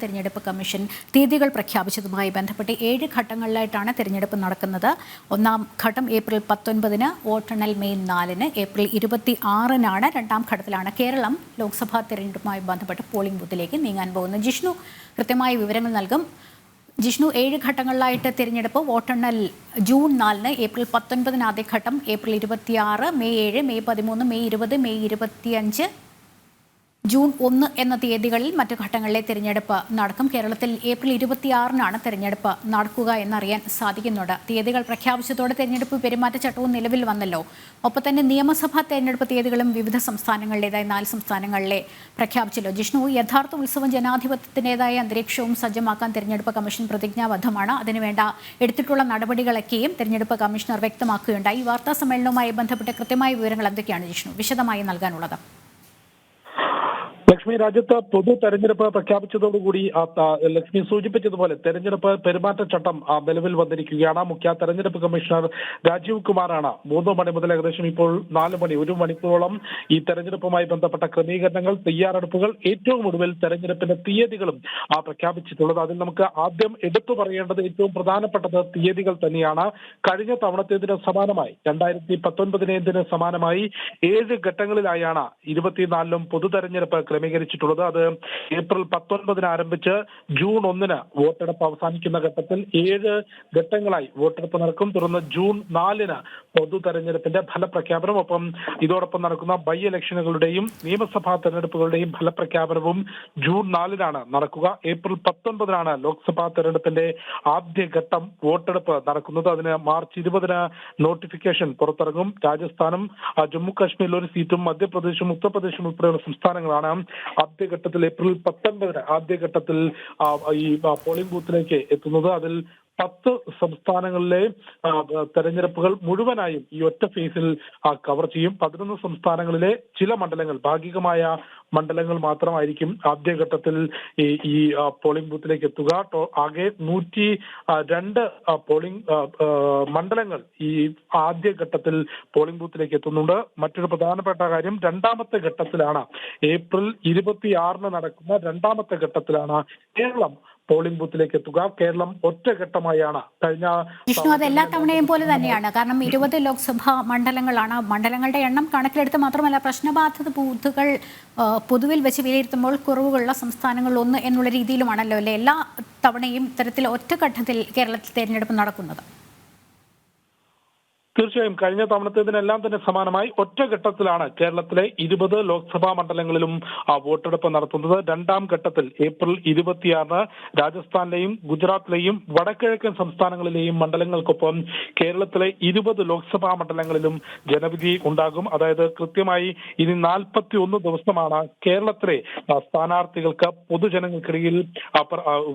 തെരഞ്ഞെടുപ്പ് കമ്മീഷൻ തീയതികൾ പ്രഖ്യാപിച്ചതുമായി ബന്ധപ്പെട്ട് ഏഴ് ഘട്ടങ്ങളിലായിട്ടാണ് തെരഞ്ഞെടുപ്പ് നടക്കുന്നത്. ഒന്നാം ഘട്ടം ഏപ്രിൽ പത്തൊൻപതിന് വോട്ടെണ്ണൽ മെയ് നാലിന് ഏപ്രിൽ ഇരുപത്തി ആറിനാണ് രണ്ടാം ഘട്ടത്തിലാണ് കേരളം ലോക്സഭാ തെരഞ്ഞെടുപ്പുമായി ബന്ധപ്പെട്ട് പോളിംഗ് ബൂത്തിലേക്ക് നീങ്ങാൻ പോകുന്നത്. ജിഷ്ണു കൃത്യമായ വിവരങ്ങൾ നൽകും. ജിഷ്ണു ഏഴ് ഘട്ടങ്ങളിലായിട്ട് തിരഞ്ഞെടുപ്പ് വോട്ടെണ്ണൽ ജൂൺ നാലിന് ഏപ്രിൽ പത്തൊൻപതിന് ആദ്യഘട്ടം ഏപ്രിൽ ഇരുപത്തിയാറ് മെയ് ഏഴ് മെയ് പതിമൂന്ന് മെയ് ഇരുപത് മെയ് ഇരുപത്തിയഞ്ച് ജൂൺ ഒന്ന് എന്ന തീയതികളിൽ മറ്റു ഘട്ടങ്ങളിലെ തിരഞ്ഞെടുപ്പ് നടക്കും. കേരളത്തിൽ ഏപ്രിൽ ഇരുപത്തിയാറിനാണ് തിരഞ്ഞെടുപ്പ് നടക്കുക എന്നറിയാൻ സാധിക്കുന്നുണ്ട്. തീയതികൾ പ്രഖ്യാപിച്ചതോടെ തെരഞ്ഞെടുപ്പ് പെരുമാറ്റച്ചട്ടവും നിലവിൽ വന്നല്ലോ. ഒപ്പം തന്നെ നിയമസഭാ തെരഞ്ഞെടുപ്പ് തീയതികളും വിവിധ സംസ്ഥാനങ്ങളിലേതായി നാല് സംസ്ഥാനങ്ങളിലെ പ്രഖ്യാപിച്ചല്ലോ. ജിഷ്ണു യഥാർത്ഥ ഉത്സവം ജനാധിപത്യത്തിന്റെതായ അന്തരീക്ഷവും സജ്ജമാക്കാൻ തിരഞ്ഞെടുപ്പ് കമ്മീഷൻ പ്രതിജ്ഞാബദ്ധമാണ്. അതിനുവേണ്ട എടുത്തിട്ടുള്ള നടപടികളൊക്കെയും തിരഞ്ഞെടുപ്പ് കമ്മീഷണർ വ്യക്തമാക്കുകയുണ്ടായി. വാർത്താ സമ്മേളനവുമായി ബന്ധപ്പെട്ട് കൃത്യമായ വിവരങ്ങൾ എന്തൊക്കെയാണ് ജിഷ്ണു വിശദമായി നൽകാനുള്ളത്? ലക്ഷ്മി രാജ്യത്ത് പൊതു തെരഞ്ഞെടുപ്പ് പ്രഖ്യാപിച്ചതോടുകൂടി ലക്ഷ്മി സൂചിപ്പിച്ചതുപോലെ തെരഞ്ഞെടുപ്പ് പെരുമാറ്റച്ചട്ടം നിലവിൽ വന്നിരിക്കുകയാണ്. മുഖ്യ തെരഞ്ഞെടുപ്പ് കമ്മീഷണർ രാജീവ് കുമാറാണ്. മൂന്ന് മണി മുതൽ ഏകദേശം ഇപ്പോൾ നാല് മണി ഒരു മണിക്കൂറോളം ഈ തെരഞ്ഞെടുപ്പുമായി ബന്ധപ്പെട്ട ക്രമീകരണങ്ങൾ തയ്യാറെടുപ്പുകൾ ഏറ്റവും ഒടുവിൽ തെരഞ്ഞെടുപ്പിന്റെ തീയതികളും പ്രഖ്യാപിച്ചിട്ടുള്ളത്. അതിൽ നമുക്ക് ആദ്യം എടുത്തു പറയേണ്ടത് ഏറ്റവും പ്രധാനപ്പെട്ടത് തീയതികൾ തന്നെയാണ്. കഴിഞ്ഞ തവണത്തേതിന് സമാനമായി രണ്ടായിരത്തി പത്തൊൻപതിനേതിന് സമാനമായി ഏഴ് ഘട്ടങ്ങളിലായാണ് ഇരുപത്തിനാലിലും പൊതു തെരഞ്ഞെടുപ്പ് ക്രമീകരിച്ചിട്ടുള്ളത് അത് ഏപ്രിൽ പത്തൊൻപതിന് ആരംഭിച്ച് ജൂൺ ഒന്നിന് വോട്ടെടുപ്പ് അവസാനിക്കുന്ന ഘട്ടത്തിൽ ഏഴ് ഘട്ടങ്ങളായി വോട്ടെടുപ്പ് നടക്കും. തുടർന്ന് ജൂൺ നാലിന് പൊതു തെരഞ്ഞെടുപ്പിന്റെ ഫലപ്രഖ്യാപനം. ഒപ്പം ഇതോടൊപ്പം നടക്കുന്ന ബൈ ഇലക്ഷനുകളുടെയും നിയമസഭാ തെരഞ്ഞെടുപ്പുകളുടെയും ഫലപ്രഖ്യാപനവും ജൂൺ നാലിനാണ് നടക്കുക. ഏപ്രിൽ പത്തൊൻപതിനാണ് ലോക്സഭാ തെരഞ്ഞെടുപ്പിന്റെ ആദ്യഘട്ടം വോട്ടെടുപ്പ് നടക്കുന്നത്. അതിന് മാർച്ച് ഇരുപതിന് നോട്ടിഫിക്കേഷൻ പുറത്തിറങ്ങും. രാജസ്ഥാനും ജമ്മു കാശ്മീരിൽ ഒരു സീറ്റും മധ്യപ്രദേശും ഉത്തർപ്രദേശും ഉൾപ്പെടെയുള്ള സംസ്ഥാനങ്ങളാണ് ആദ്യഘട്ടത്തിൽ ഏപ്രിൽ പത്തൊൻപതിന് ആദ്യഘട്ടത്തിൽ ഈ പോളിംഗ് ബൂത്തിലേക്ക് എത്തുന്നത്. അതിൽ പത്ത് സംസ്ഥാനങ്ങളിലെ തെരഞ്ഞെടുപ്പുകൾ മുഴുവനായും ഈ ഒറ്റ ഫേസിൽ കവർ ചെയ്യും. പതിനൊന്ന് സംസ്ഥാനങ്ങളിലെ ചില മണ്ഡലങ്ങൾ ഭാഗികമായ മണ്ഡലങ്ങൾ മാത്രമായിരിക്കും ആദ്യഘട്ടത്തിൽ ഈ പോളിംഗ് ബൂത്തിലേക്ക് എത്തുക. ആകെ നൂറ്റി രണ്ട് പോളിംഗ് മണ്ഡലങ്ങൾ ഈ ആദ്യഘട്ടത്തിൽ പോളിംഗ് ബൂത്തിലേക്ക് എത്തുന്നുണ്ട്. മറ്റൊരു പ്രധാനപ്പെട്ട കാര്യം രണ്ടാമത്തെ ഘട്ടത്തിലാണ് ഏപ്രിൽ ഇരുപത്തിയാറിന് നടക്കുന്ന രണ്ടാമത്തെ ഘട്ടത്തിലാണ് കേരളം പോളിംഗ് ബൂത്തിലേക്ക് എത്തുക. കേരളം ഒറ്റഘട്ടമായാണ്. കഴിഞ്ഞ വിഷ്ണു അത് എല്ലാ തവണയും പോലെ തന്നെയാണ്. കാരണം ഇരുപത് ലോക്സഭാ മണ്ഡലങ്ങളാണ്. മണ്ഡലങ്ങളുടെ എണ്ണം കണക്കിലെടുത്ത് മാത്രമല്ല പ്രശ്നബാധിത ബൂത്തുകൾ പൊതുവിൽ വെച്ച് വിലയിരുത്തുമ്പോൾ കുറവുകളുള്ള സംസ്ഥാനങ്ങൾ ഒന്ന് എന്നുള്ള രീതിയിലുമാണല്ലോ അല്ലെ? എല്ലാ തവണയും ഇത്തരത്തിൽ ഒറ്റഘട്ടത്തിൽ കേരളത്തിൽ തെരഞ്ഞെടുപ്പ് നടക്കുന്നത്. തീർച്ചയായും കഴിഞ്ഞ തവണത്തേതിനെല്ലാം തന്നെ സമാനമായി ഒറ്റഘട്ടത്തിലാണ് കേരളത്തിലെ ഇരുപത് ലോക്സഭാ മണ്ഡലങ്ങളിലും വോട്ടെടുപ്പ് നടത്തുന്നത്. രണ്ടാം ഘട്ടത്തിൽ ഏപ്രിൽ ഇരുപത്തിയാറിന് രാജസ്ഥാനിലെയും ഗുജറാത്തിലെയും വടക്കിഴക്കൻ സംസ്ഥാനങ്ങളിലെയും മണ്ഡലങ്ങൾക്കൊപ്പം കേരളത്തിലെ ഇരുപത് ലോക്സഭാ മണ്ഡലങ്ങളിലും ജനവിധി ഉണ്ടാകും. അതായത് കൃത്യമായി ഇനി നാൽപ്പത്തി ഒന്ന് ദിവസമാണ് കേരളത്തിലെ സ്ഥാനാർത്ഥികൾക്ക് പൊതുജനങ്ങൾക്കിടയിൽ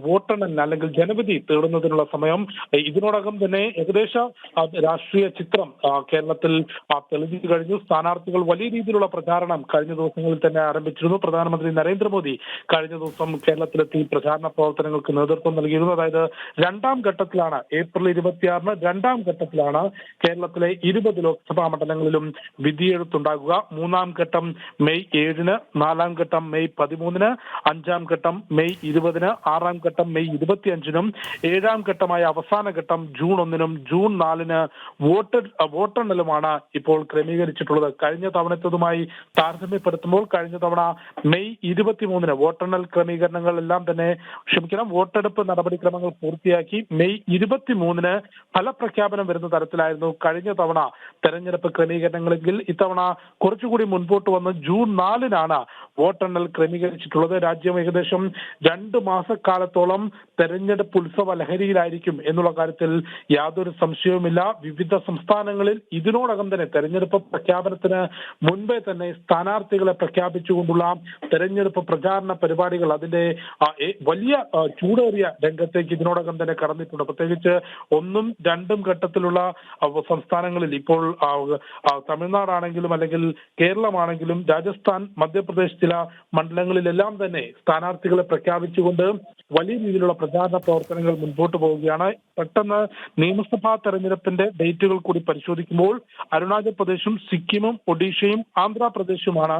വോട്ടെണ്ണൽ അല്ലെങ്കിൽ ജനവിധി തേടുന്നതിനുള്ള സമയം. ഇതിനോടകം തന്നെ ഏകദേശം രാഷ്ട്രീയ ചിത്രം കേരളത്തിൽ തെളിഞ്ഞു കഴിഞ്ഞു. സ്ഥാനാർത്ഥികൾ വലിയ രീതിയിലുള്ള പ്രചാരണം കഴിഞ്ഞ ദിവസങ്ങളിൽ തന്നെ ആരംഭിച്ചിരുന്നു. പ്രധാനമന്ത്രി നരേന്ദ്രമോദി കഴിഞ്ഞ ദിവസം കേരളത്തിലെത്തി പ്രചാരണ പ്രവർത്തനങ്ങൾക്ക് നേതൃത്വം നൽകിയിരുന്നു. അതായത് രണ്ടാം ഘട്ടത്തിലാണ് ഏപ്രിൽ ഇരുപത്തിയാറിന് രണ്ടാം ഘട്ടത്തിലാണ് കേരളത്തിലെ ഇരുപത് ലോക്സഭാ മണ്ഡലങ്ങളിലും വിധിയെഴുത്തുണ്ടാകുക. മൂന്നാം ഘട്ടം മെയ് ഏഴിന് നാലാം ഘട്ടം മെയ് പതിമൂന്നിന് അഞ്ചാം ഘട്ടം മെയ് ഇരുപതിന് ആറാം ഘട്ടം മെയ് ഇരുപത്തിയഞ്ചിനും ഏഴാം ഘട്ടമായ അവസാന ഘട്ടം ജൂൺ ഒന്നിനും ജൂൺ നാലിന് വോട്ട് വോട്ടെണ്ണലുമാണ് ഇപ്പോൾ ക്രമീകരിച്ചിട്ടുള്ളത്. കഴിഞ്ഞ തവണത്തതുമായി താരതമ്യപ്പെടുത്തുമ്പോൾ കഴിഞ്ഞ തവണ മെയ് ഇരുപത്തിമൂന്നിന് വോട്ടെണ്ണൽ ക്രമീകരണങ്ങളെല്ലാം തന്നെ ക്ഷമിക്കണം വോട്ടെടുപ്പ് നടപടിക്രമങ്ങൾ പൂർത്തിയാക്കി മെയ് ഇരുപത്തിമൂന്നിന് ഫലപ്രഖ്യാപനം വരുന്ന തരത്തിലായിരുന്നു കഴിഞ്ഞ തവണ തെരഞ്ഞെടുപ്പ് ക്രമീകരണങ്ങളെങ്കിൽ. ഇത്തവണ കുറച്ചുകൂടി മുൻപോട്ട് വന്ന് ജൂൺ നാലിനാണ് വോട്ടെണ്ണൽ ക്രമീകരിച്ചിട്ടുള്ളത്. രാജ്യം ഏകദേശം രണ്ട് മാസക്കാലത്തോളം തെരഞ്ഞെടുപ്പ് ഉത്സവ ലഹരിയിലായിരിക്കും എന്നുള്ള കാര്യത്തിൽ യാതൊരു സംശയവുമില്ല. വിവിധ സംസ്ഥാനങ്ങളിൽ ഇതിനോടകം തന്നെ തെരഞ്ഞെടുപ്പ് പ്രഖ്യാപനത്തിന് മുൻപേ തന്നെ സ്ഥാനാർത്ഥികളെ പ്രഖ്യാപിച്ചുകൊണ്ടുള്ള തെരഞ്ഞെടുപ്പ് പ്രചാരണ പരിപാടികൾ അതിന്റെ വലിയ ചൂടേറിയ രംഗത്തേക്ക് ഇതിനോടകം തന്നെ കടന്നിട്ടുണ്ട്. പ്രത്യേകിച്ച് ഒന്നും രണ്ടും ഘട്ടത്തിലുള്ള സംസ്ഥാനങ്ങളിൽ ഇപ്പോൾ തമിഴ്നാടാണെങ്കിലും അല്ലെങ്കിൽ കേരളമാണെങ്കിലും രാജസ്ഥാൻ മധ്യപ്രദേശ് ചില മണ്ഡലങ്ങളിലെല്ലാം തന്നെ സ്ഥാനാർത്ഥികളെ പ്രഖ്യാപിച്ചുകൊണ്ട് വലിയ രീതിയിലുള്ള പ്രചാരണ പ്രവർത്തനങ്ങൾ മുൻപോട്ട് പോവുകയാണ്. പെട്ടെന്ന് നിയമസഭാ തെരഞ്ഞെടുപ്പിന്റെ ഡേറ്റുകൾ കൂടി പരിശോധിക്കുമ്പോൾ അരുണാചൽ പ്രദേശും സിക്കിമും ഒഡീഷയും ആന്ധ്രാപ്രദേശുമാണ്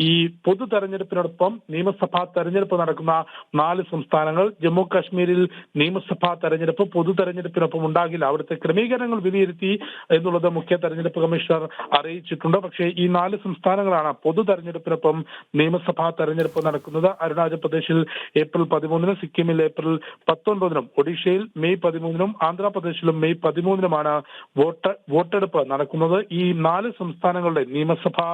ഈ പൊതു തെരഞ്ഞെടുപ്പിനോടൊപ്പം നിയമസഭാ തെരഞ്ഞെടുപ്പ് നടക്കുന്ന നാല് സംസ്ഥാനങ്ങൾ. ജമ്മു കാശ്മീരിൽ നിയമസഭാ തെരഞ്ഞെടുപ്പ് പൊതു തെരഞ്ഞെടുപ്പിനൊപ്പം ഉണ്ടാകില്ല. അവിടുത്തെ ക്രമീകരണങ്ങൾ വിലയിരുത്തി എന്നുള്ളത് മുഖ്യ തെരഞ്ഞെടുപ്പ് കമ്മീഷണർ അറിയിച്ചിട്ടുണ്ട്. പക്ഷേ ഈ നാല് സംസ്ഥാനങ്ങളാണ് പൊതു തെരഞ്ഞെടുപ്പിനൊപ്പം നിയമസഭാ തെരഞ്ഞെടുപ്പ് നടക്കുന്നത്. അരുണാചൽ പ്രദേശിൽ ഏപ്രിൽ പതിമൂന്നിനും സിക്കിമിൽ ഏപ്രിൽ പത്തൊൻപതിനും ഒഡീഷയിൽ മെയ് പതിമൂന്നിനും ആന്ധ്രാപ്രദേശിലും മെയ് പതിമൂന്നിനുമാണ് വോട്ട് വോട്ടെടുപ്പ് നടക്കുന്നത് ഈ നാല് സംസ്ഥാനങ്ങളുടെ നിയമസഭാ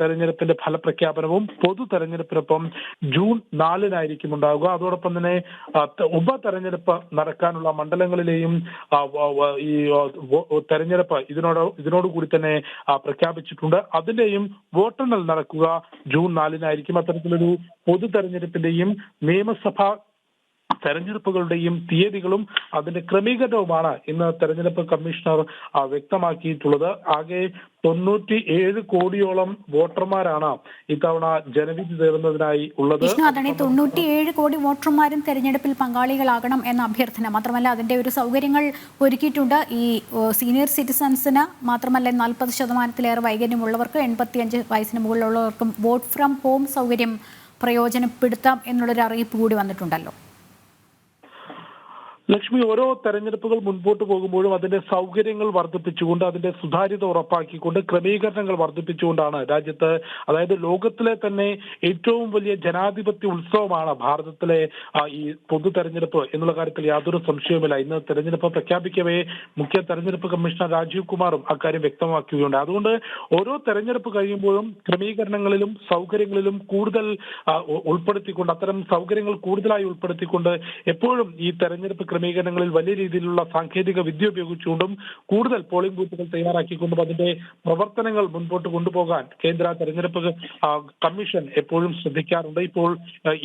തെരഞ്ഞെടുപ്പിന്റെ ഫലപ്രഖ്യാപനവും പൊതു തെരഞ്ഞെടുപ്പിനൊപ്പം ജൂൺ നാലിനായിരിക്കും ഉണ്ടാവുക. അതോടൊപ്പം തന്നെ ഉപ തെരഞ്ഞെടുപ്പ് ഉപതെരഞ്ഞെടുപ്പ് നടക്കാനുള്ള മണ്ഡലങ്ങളിലെയും ഈ തെരഞ്ഞെടുപ്പ് ഇതിനോട് ഇതിനോടുകൂടി തന്നെ പ്രഖ്യാപിച്ചിട്ടുണ്ട്. അതിന്റെയും വോട്ടെണ്ണൽ നടക്കുക ജൂൺ നാലിനായിരിക്കും. അത്തരത്തിലൊരു പൊതു തെരഞ്ഞെടുപ്പിന്റെയും നിയമസഭാ തെരഞ്ഞെടുപ്പുകളുടെയും തീയതികളും അതിന്റെ ക്രമീകരണവുമാണ് ഇന്ന് തെരഞ്ഞെടുപ്പ് കമ്മീഷണർ വ്യക്തമാക്കിയിട്ടുള്ളത്. ആകെ തൊണ്ണൂറ്റി ഏഴ് കോടിയോളം വോട്ടർമാരാണ് ഇത്തവണ ജനവിധി തേടുന്നതിനായി ഉള്ളത്. തൊണ്ണൂറ്റിയേഴ് കോടി വോട്ടർമാരും തെരഞ്ഞെടുപ്പിൽ പങ്കാളികളാകണം എന്ന അഭ്യർത്ഥന. മാത്രമല്ല അതിന്റെ ഒരു സൗകര്യങ്ങൾ ഒരുക്കിയിട്ടുണ്ട്. ഈ സീനിയർ സിറ്റിസൺസിന് മാത്രമല്ല നാൽപ്പത് ശതമാനത്തിലേറെ വൈകല്യമുള്ളവർക്ക് എൺപത്തിയഞ്ച് വയസ്സിന് മുകളിലുള്ളവർക്കും വോട്ട് ഫ്രം ഹോം സൗകര്യം പ്രയോജനപ്പെടുത്താം എന്നുള്ളൊരു അറിയിപ്പ് കൂടി വന്നിട്ടുണ്ടല്ലോ. ലക്ഷ്മി ഓരോ തെരഞ്ഞെടുപ്പുകൾ മുൻപോട്ട് പോകുമ്പോഴും അതിന്റെ സൗകര്യങ്ങൾ വർദ്ധിപ്പിച്ചുകൊണ്ട് അതിന്റെ സുതാര്യത ഉറപ്പാക്കിക്കൊണ്ട് ക്രമീകരണങ്ങൾ വർദ്ധിപ്പിച്ചുകൊണ്ടാണ് രാജ്യത്ത് അതായത് ലോകത്തിലെ തന്നെ ഏറ്റവും വലിയ ജനാധിപത്യ ഉത്സവമാണ് ഭാരതത്തിലെ ഈ പൊതു തെരഞ്ഞെടുപ്പ് എന്നുള്ള കാര്യത്തിൽ യാതൊരു സംശയവുമില്ല. ഇന്ന് തെരഞ്ഞെടുപ്പ് പ്രഖ്യാപിക്കവേ മുഖ്യ തെരഞ്ഞെടുപ്പ് കമ്മീഷണർ രാജീവ് കുമാറും അക്കാര്യം വ്യക്തമാക്കുകയുണ്ട് അതുകൊണ്ട് ഓരോ തെരഞ്ഞെടുപ്പ് കഴിയുമ്പോഴും ക്രമീകരണങ്ങളിലും സൗകര്യങ്ങളിലും കൂടുതൽ ഉൾപ്പെടുത്തിക്കൊണ്ട് അത്തരം സൗകര്യങ്ങൾ കൂടുതലായി ഉൾപ്പെടുത്തിക്കൊണ്ട് എപ്പോഴും ഈ തെരഞ്ഞെടുപ്പ് ക്രമീകരണങ്ങളിൽ വലിയ രീതിയിലുള്ള സാങ്കേതിക വിദ്യ ഉപയോഗിച്ചുകൊണ്ടും കൂടുതൽ പോളിംഗ് ബൂത്തുകൾ തയ്യാറാക്കിക്കൊണ്ടും അതിന്റെ പ്രവർത്തനങ്ങൾ മുൻപോട്ട് കൊണ്ടുപോകാൻ കേന്ദ്ര തെരഞ്ഞെടുപ്പ് കമ്മീഷൻ എപ്പോഴും ശ്രദ്ധിക്കാറുണ്ട്. ഇപ്പോൾ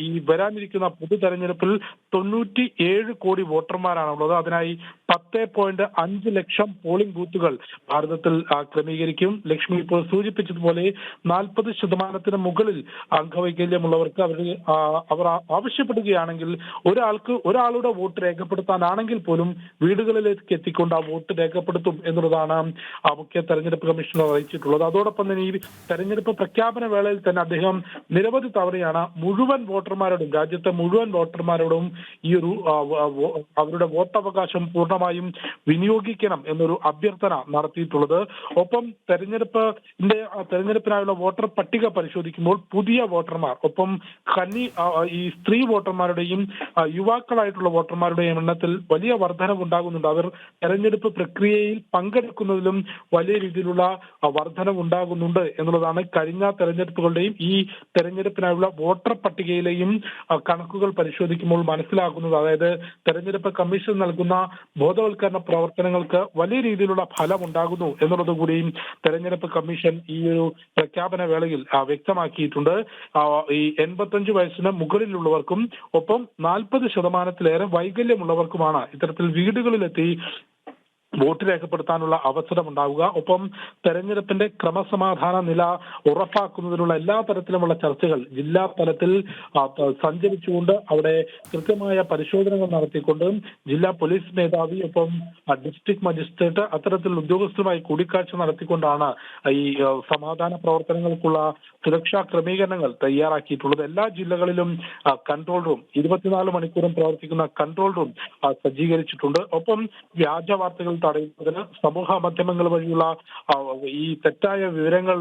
ഈ വരാനിരിക്കുന്ന പൊതു തെരഞ്ഞെടുപ്പിൽ തൊണ്ണൂറ്റി ഏഴ് കോടി വോട്ടർമാരാണുള്ളത് അതിനായി പത്ത് പോയിന്റ് അഞ്ച് ലക്ഷം പോളിംഗ് ബൂത്തുകൾ ഭാരതത്തിൽ ക്രമീകരിക്കും. ലക്ഷ്മി ഇപ്പോൾ സൂചിപ്പിച്ചതുപോലെ നാൽപ്പത് ശതമാനത്തിന് മുകളിൽ അംഗവൈകല്യമുള്ളവർക്ക് അവർ അവർ ആവശ്യപ്പെടുകയാണെങ്കിൽ ഒരാൾക്ക് ഒരാളുടെ വോട്ട് രേഖപ്പെടുത്താനാണെങ്കിൽ പോലും വീടുകളിലേക്ക് എത്തിക്കൊണ്ട് ആ വോട്ട് രേഖപ്പെടുത്തും എന്നുള്ളതാണ് ആ മുഖ്യ തെരഞ്ഞെടുപ്പ് കമ്മീഷണർ അറിയിച്ചിട്ടുള്ളത്. അതോടൊപ്പം തന്നെ ഈ തെരഞ്ഞെടുപ്പ് പ്രഖ്യാപന വേളയിൽ തന്നെ അദ്ദേഹം നിരവധി തവണയാണ് മുഴുവൻ വോട്ടർമാരോടും രാജ്യത്തെ മുഴുവൻ വോട്ടർമാരോടും ഈ ഒരു അവരുടെ വോട്ടവകാശം പൂർണമായും വിനിയോഗിക്കണം എന്നൊരു അഭ്യർത്ഥന നടത്തിയിട്ടുള്ളത്. ഒപ്പം തെരഞ്ഞെടുപ്പിന്റെ തെരഞ്ഞെടുപ്പിനായുള്ള വോട്ടർ പട്ടിക പരിശോധിക്കുമ്പോൾ പുതിയ വോട്ടർമാർ ഒപ്പം കന്നി ഈ സ്ത്രീ വോട്ടർമാരുടെയും യുവാക്കളായിട്ടുള്ള വോട്ടർമാരുടെയും എണ്ണത്തിൽ വലിയ വർധനവ് ഉണ്ടാകുന്നുണ്ട്. അവർ തെരഞ്ഞെടുപ്പ് പ്രക്രിയയിൽ പങ്കെടുക്കുന്നതിലും വലിയ രീതിയിലുള്ള വർധനവുണ്ടാകുന്നുണ്ട് എന്നുള്ളതാണ് കഴിഞ്ഞ തെരഞ്ഞെടുപ്പുകളുടെയും ഈ തെരഞ്ഞെടുപ്പിനായുള്ള വോട്ടർ പട്ടികയിലെയും കണക്കുകൾ പരിശോധിക്കുമ്പോൾ മനസ്സിലാക്കുന്നത് അതായത് തെരഞ്ഞെടുപ്പ് കമ്മീഷൻ നൽകുന്ന ബോധവൽക്കരണ പ്രവർത്തനങ്ങൾക്ക് വലിയ രീതിയിലുള്ള ഫലം ഉണ്ടാകുന്നു എന്നുള്ളത് കൂടിയും തെരഞ്ഞെടുപ്പ് കമ്മീഷൻ ഈ ഒരു പ്രഖ്യാപന വേളയിൽ വ്യക്തമാക്കിയിട്ടുണ്ട്. ഈ എൺപത്തഞ്ച് വയസ്സിന് മുകളിലുള്ളവർക്കും ഒപ്പം നാൽപ്പത് ശതമാനത്തിലേറെ വൈകല്യമുള്ളവർക്കുമാണ് ഇത്തരത്തിൽ വീടുകളിലെത്തി വോട്ട് രേഖപ്പെടുത്താനുള്ള അവസരം ഉണ്ടാവുക ഒപ്പം തെരഞ്ഞെടുപ്പിന്റെ ക്രമസമാധാന നില ഉറപ്പാക്കുന്നതിനുള്ള എല്ലാ തരത്തിലുമുള്ള ചർച്ചകൾ ജില്ലാ തലത്തിൽ സഞ്ചരിച്ചുകൊണ്ട് അവിടെ കൃത്യമായ പരിശോധനകൾ നടത്തിക്കൊണ്ട് ജില്ലാ പോലീസ് മേധാവി ഒപ്പം ഡിസ്ട്രിക്ട് മജിസ്ട്രേറ്റ് അത്തരത്തിലുള്ള ഉദ്യോഗസ്ഥരുമായി കൂടിക്കാഴ്ച നടത്തിക്കൊണ്ടാണ് ഈ സമാധാന പ്രവർത്തനങ്ങൾക്കുള്ള സുരക്ഷാ ക്രമീകരണങ്ങൾ തയ്യാറാക്കിയിട്ടുള്ളത്. എല്ലാ ജില്ലകളിലും കൺട്രോൾ റൂം ഇരുപത്തിനാല് മണിക്കൂറും പ്രവർത്തിക്കുന്ന കൺട്രോൾ റൂം സജ്ജീകരിച്ചിട്ടുണ്ട്. ഒപ്പം വ്യാജ വാർത്തകൾ തടയുന്നതിന് സമൂഹ മാധ്യമങ്ങൾ വഴിയുള്ള ഈ തെറ്റായ വിവരങ്ങൾ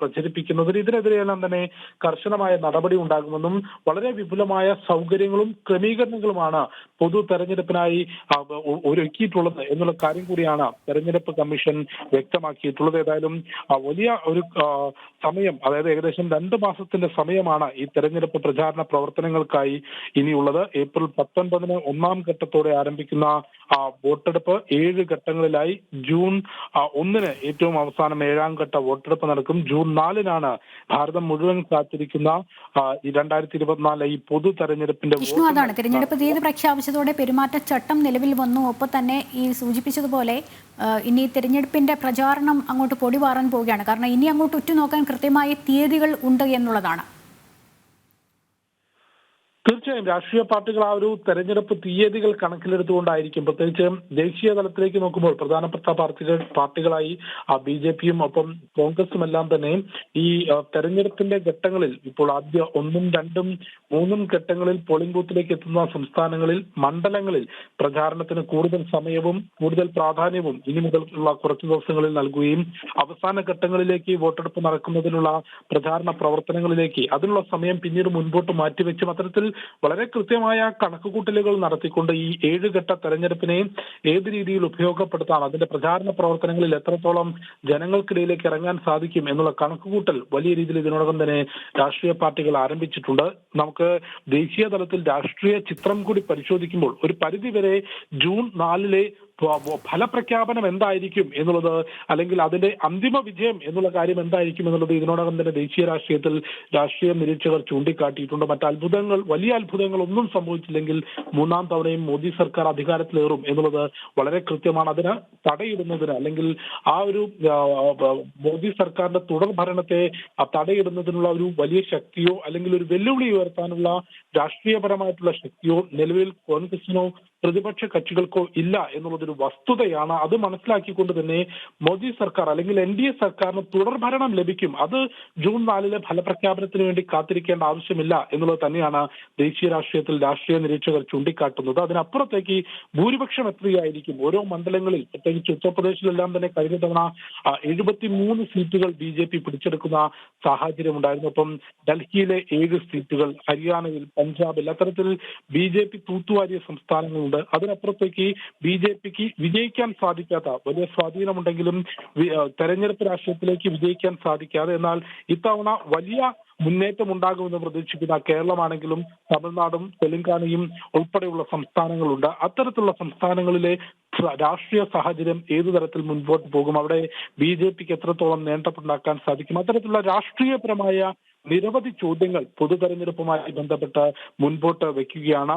പ്രചരിപ്പിക്കുന്നതിന് ഇതിനെതിരെയെല്ലാം തന്നെ കർശനമായ നടപടി ഉണ്ടാകുമെന്നും വളരെ വിപുലമായ സൗകര്യങ്ങളും ക്രമീകരണങ്ങളുമാണ് പൊതു തെരഞ്ഞെടുപ്പിനായി ഒരുക്കിയിട്ടുള്ളത് എന്നുള്ള കാര്യം കൂടിയാണ് തെരഞ്ഞെടുപ്പ് കമ്മീഷൻ വ്യക്തമാക്കിയിട്ടുള്ളത്. ഏതായാലും വലിയ ഒരു സമയം അതായത് ഏകദേശം രണ്ട് മാസത്തിന്റെ സമയമാണ് ഈ തെരഞ്ഞെടുപ്പ് പ്രചാരണ പ്രവർത്തനങ്ങൾക്കായി ഇനിയുള്ളത്. ഏപ്രിൽ പത്തൊൻപതിന് ഒന്നാം ഘട്ടത്തോടെ ആരംഭിക്കുന്ന വോട്ടെടുപ്പ് ഏഴ് ഘട്ടങ്ങളിലായി ജൂൺ ഒന്നിന് ഏറ്റവും അവസാനം ഏഴാം ഘട്ട വോട്ടെടുപ്പ് നടക്കും. ജൂൺ നാലിനാണ് ഭാരതം മുഴുവൻ കാത്തിരിക്കുന്ന രണ്ടായിരത്തി ഇരുപത്തിനാല് ഈ പൊതു തെരഞ്ഞെടുപ്പിന്റെ വിഷ്ണു അതാണ് തിരഞ്ഞെടുപ്പ് തീയതി പ്രഖ്യാപിച്ചതോടെ പെരുമാറ്റച്ചട്ടം നിലവിൽ വന്നു. ഒപ്പം തന്നെ ഈ സൂചിപ്പിച്ചതുപോലെ ഇനി തെരഞ്ഞെടുപ്പിന്റെ പ്രചാരണം അങ്ങോട്ട് പൊടിവാറാൻ പോവുകയാണ്. കാരണം ഇനി അങ്ങോട്ട് ഉറ്റുനോക്കാൻ കൃത്യമായ തീയതികൾ ഉണ്ട് എന്നുള്ളതാണ്. തീർച്ചയായും രാഷ്ട്രീയ പാർട്ടികൾ ആ ഒരു തെരഞ്ഞെടുപ്പ് തീയതികൾ കണക്കിലെടുത്തുകൊണ്ടായിരിക്കും. പ്രത്യേകിച്ച് ദേശീയ തലത്തിലേക്ക് നോക്കുമ്പോൾ പ്രധാനപ്പെട്ട പാർട്ടികൾ പാർട്ടികളായി ബി ജെ പിയും ഒപ്പം കോൺഗ്രസും എല്ലാം തന്നെ ഈ തെരഞ്ഞെടുപ്പിന്റെ ഘട്ടങ്ങളിൽ ഇപ്പോൾ ആദ്യ ഒന്നും രണ്ടും മൂന്നും ഘട്ടങ്ങളിൽ പോളിംഗ് ബൂത്തിലേക്ക് എത്തുന്ന സംസ്ഥാനങ്ങളിൽ മണ്ഡലങ്ങളിൽ പ്രചാരണത്തിന് കൂടുതൽ സമയവും കൂടുതൽ പ്രാധാന്യവും ഇനി മുതലുള്ള കുറച്ചു ദിവസങ്ങളിൽ നൽകുകയും അവസാന ഘട്ടങ്ങളിലേക്ക് വോട്ടെടുപ്പ് നടക്കുന്നതിനുള്ള പ്രചാരണ പ്രവർത്തനങ്ങളിലേക്ക് അതിനുള്ള സമയം പിന്നീട് മുൻപോട്ട് മാറ്റിവെച്ചും അത്തരത്തിൽ വളരെ കൃത്യമായ കണക്കുകൂട്ടലുകൾ നടത്തിക്കൊണ്ട് ഈ ഏഴുഘട്ട തെരഞ്ഞെടുപ്പിനെയും ഏത് രീതിയിൽ ഉപയോഗപ്പെടുത്താം അതിന്റെ പ്രചാരണ പ്രവർത്തനങ്ങളിൽ എത്രത്തോളം ജനങ്ങൾക്കിടയിലേക്ക് ഇറങ്ങാൻ സാധിക്കും എന്നുള്ള കണക്കുകൂട്ടൽ വലിയ രീതിയിൽ ഇതിനോടകം തന്നെ രാഷ്ട്രീയ പാർട്ടികൾ ആരംഭിച്ചിട്ടുണ്ട്. നമുക്ക് ദേശീയ തലത്തിൽ രാഷ്ട്രീയ ചിത്രം കൂടി പരിശോധിക്കുമ്പോൾ ഒരു പരിധിവരെ ജൂൺ നാലിലെ ഫലപ്രഖ്യാപനം എന്തായിരിക്കും എന്നുള്ളത് അല്ലെങ്കിൽ അതിന്റെ അന്തിമ വിജയം എന്നുള്ള കാര്യം എന്തായിരിക്കും എന്നുള്ളത് ഇതിനോടകം തന്നെ ദേശീയ രാഷ്ട്രീയത്തിൽ രാഷ്ട്രീയ നിരീക്ഷകർ ചൂണ്ടിക്കാട്ടിയിട്ടുണ്ട്. മറ്റ് അത്ഭുതങ്ങൾ വലിയ അത്ഭുതങ്ങൾ ഒന്നും സംഭവിച്ചില്ലെങ്കിൽ മൂന്നാം തവണയും മോദി സർക്കാർ അധികാരത്തിലേറും എന്നുള്ളത് വളരെ കൃത്യമാണ്. അതിന് തടയിടുന്നതിന് അല്ലെങ്കിൽ ആ ഒരു മോദി സർക്കാരിന്റെ തുടർ ഭരണത്തെ തടയിടുന്നതിനുള്ള ഒരു വലിയ ശക്തിയോ അല്ലെങ്കിൽ ഒരു വെല്ലുവിളി ഉയർത്താനുള്ള രാഷ്ട്രീയപരമായിട്ടുള്ള ശക്തിയോ നിലവിൽ കോൺഗ്രസിനോ പ്രതിപക്ഷ കക്ഷികൾക്കോ ഇല്ല എന്നുള്ളതൊരു വസ്തുതയാണ്. അത് മനസ്സിലാക്കിക്കൊണ്ട് തന്നെ മോദി സർക്കാർ അല്ലെങ്കിൽ എൻ ഡി എ സർക്കാരിന് തുടർഭരണം ലഭിക്കും. അത് ജൂൺ നാലിലെ ഫലപ്രഖ്യാപനത്തിന് വേണ്ടി കാത്തിരിക്കേണ്ട ആവശ്യമില്ല എന്നുള്ളത് തന്നെയാണ് ദേശീയ രാഷ്ട്രീയത്തിൽ രാഷ്ട്രീയ നിരീക്ഷകർ ചൂണ്ടിക്കാട്ടുന്നത്. അതിനപ്പുറത്തേക്ക് ഭൂരിപക്ഷം എത്രയായിരിക്കും? ഓരോ മണ്ഡലങ്ങളിൽ പ്രത്യേകിച്ച് ഉത്തർപ്രദേശിലെല്ലാം തന്നെ കഴിഞ്ഞ തവണ എഴുപത്തി മൂന്ന് സീറ്റുകൾ ബി ജെ പി പിടിച്ചെടുക്കുന്ന സാഹചര്യം ഉണ്ടായിരുന്നു. അപ്പം ഡൽഹിയിലെ ഏഴ് സീറ്റുകൾ ഹരിയാനയിൽ പഞ്ചാബിൽ അത്തരത്തിൽ ബി ജെ പി തൂത്തുവാരിയ സംസ്ഥാനങ്ങളുണ്ട് അതിനപ്പുറത്തേക്ക് ബി ജെ പിക്ക് വിജയിക്കാൻ സാധിക്കാത്ത വലിയ സ്വാധീനമുണ്ടെങ്കിലും തെരഞ്ഞെടുപ്പ് രാഷ്ട്രീയത്തിലേക്ക് വിജയിക്കാൻ സാധിക്കാതെ എന്നാൽ ഇത്തവണ വലിയ മുന്നേറ്റം ഉണ്ടാകുമെന്ന് പ്രതീക്ഷിക്കുന്ന കേരളമാണെങ്കിലും തമിഴ്നാടും തെലങ്കാനയും ഉൾപ്പെടെയുള്ള സംസ്ഥാനങ്ങളുണ്ട്. അത്തരത്തിലുള്ള സംസ്ഥാനങ്ങളിലെ രാഷ്ട്രീയ സാഹചര്യം ഏതു തരത്തിൽ മുൻപോട്ട് പോകും? അവിടെ ബി ജെ പിക്ക് എത്രത്തോളം നേട്ടമുണ്ടാക്കാൻ സാധിക്കും? അത്തരത്തിലുള്ള രാഷ്ട്രീയപരമായ നിരവധി ചോദ്യങ്ങൾ പൊതു തെരഞ്ഞെടുപ്പുമായി ബന്ധപ്പെട്ട് മുൻപോട്ട് വെക്കുകയാണ്.